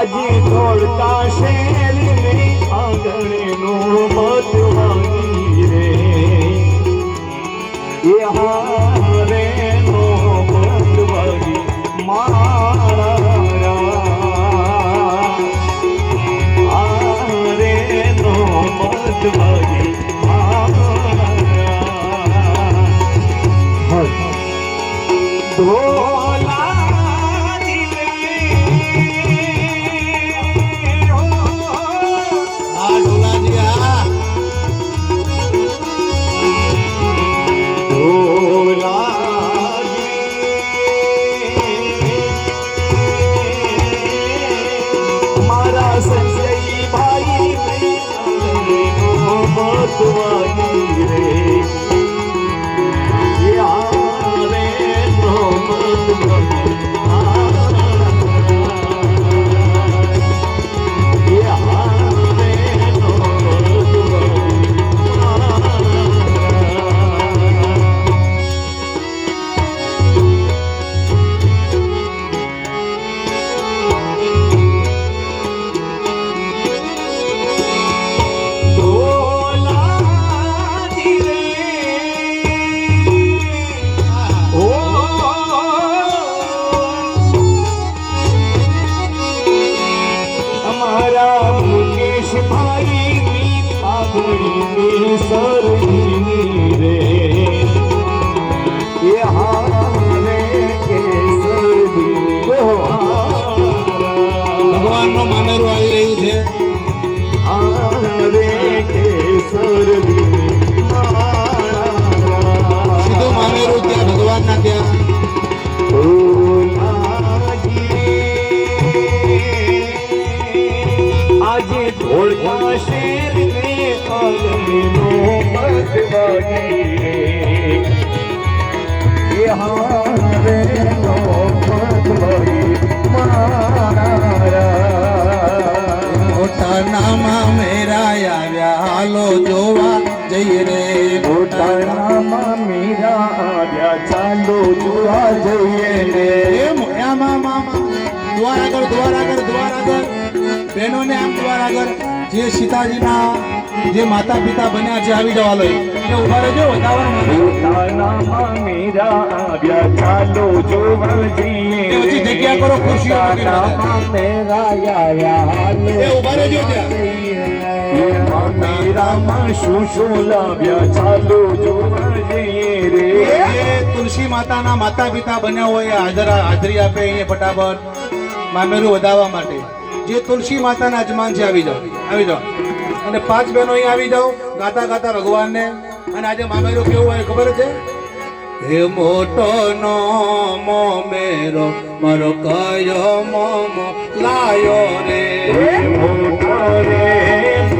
આજે દોડતા શેરને આંગણનો મતવાની રે. એ હારે નો મતવાની મારા. હારે નો મતવાની boa. सर શેર ને આંગણનો મતવાઈ એ હારે નો મતવાઈ મારા મોટા મેરા આવ્યા હાલો જોવા જઈ રે ઘોટાળામાં મીરા આવ્યા ચાલો દ્વાર આગળ દ્વાર આગળ દ્વાર આગળ બહેનોને આમ દ્વારા આગળ જે સીતાજીના જે માતા પિતા બન્યા છે આવી જવા લો. ઊભા રહેજો પછી જગ્યા કરો, એ ઊભા રહેજો ત્યાં શું શું લાવ્યા ચાલો જોવા જઈએ રે તુલસી માતાના માતા પિતા બન્યા હોય હાજર હાજરી આપે અહીંયા ફટાફટ. મામેરું વધારવા માટે. જે તુલસી માતાના અજમાન છે, આવી જાઓ આવી જાઓ. અને પાંચ બહેનો અહીંયા આવી જાઓ, ગાતા ગાતા ભગવાનને. અને આજે મામેરું કેવું હોય ખબર છે? હે મોટો નો મોમેરો મારો કયો મોમો લાયો રે? મોટો રે